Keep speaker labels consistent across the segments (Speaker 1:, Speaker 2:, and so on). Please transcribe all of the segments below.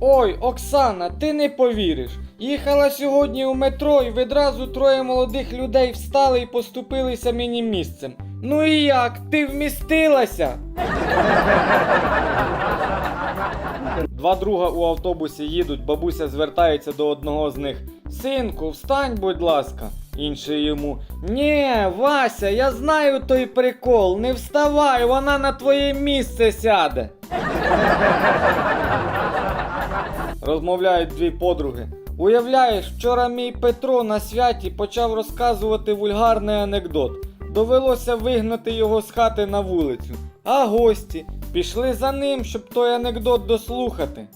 Speaker 1: Ой, Оксана, ти не повіриш. Їхала сьогодні у метро і відразу троє молодих людей встали і поступилися мені місцем. Ну і як? Ти вмістилася? Два друга у автобусі їдуть, бабуся звертається до одного з них. Синку, встань, будь ласка. Інший йому. Нє, Вася, я знаю той прикол. Не вставай, вона на твоє місце сяде. Розмовляють дві подруги. Уявляєш, вчора мій Петро на святі почав розказувати вульгарний анекдот. Довелося вигнати його з хати на вулицю. А гості пішли за ним, щоб той анекдот дослухати.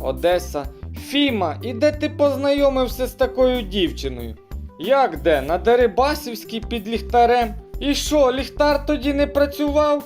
Speaker 1: Одеса. Фіма, і де ти познайомився з такою дівчиною? Як де? На Дерибасівській під ліхтарем? І що, ліхтар тоді не працював?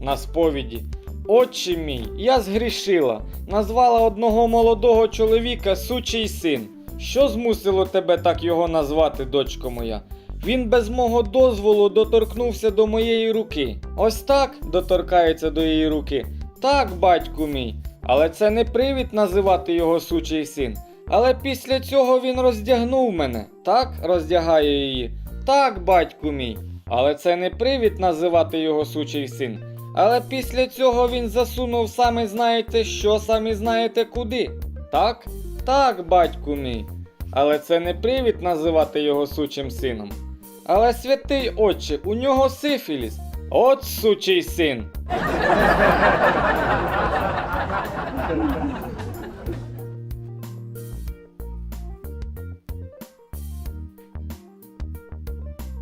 Speaker 1: На сповіді. Отче мій, я згрішила, назвала одного молодого чоловіка сучий син. Що змусило тебе так його назвати, дочко моя? Він без мого дозволу доторкнувся до моєї руки. Ось так доторкається до її руки. Так, батьку мій. Але це не привід називати його сучий син. Але після цього він роздягнув мене. Так, роздягає її. Так, батьку мій. Але це не привід називати його сучий син. Але після цього він засунув самі знаєте що, самі знаєте куди. Так? Так, батьку мій. Але це не привід називати його сучим сином. Але святий отче, у нього сифіліс. От сучий син.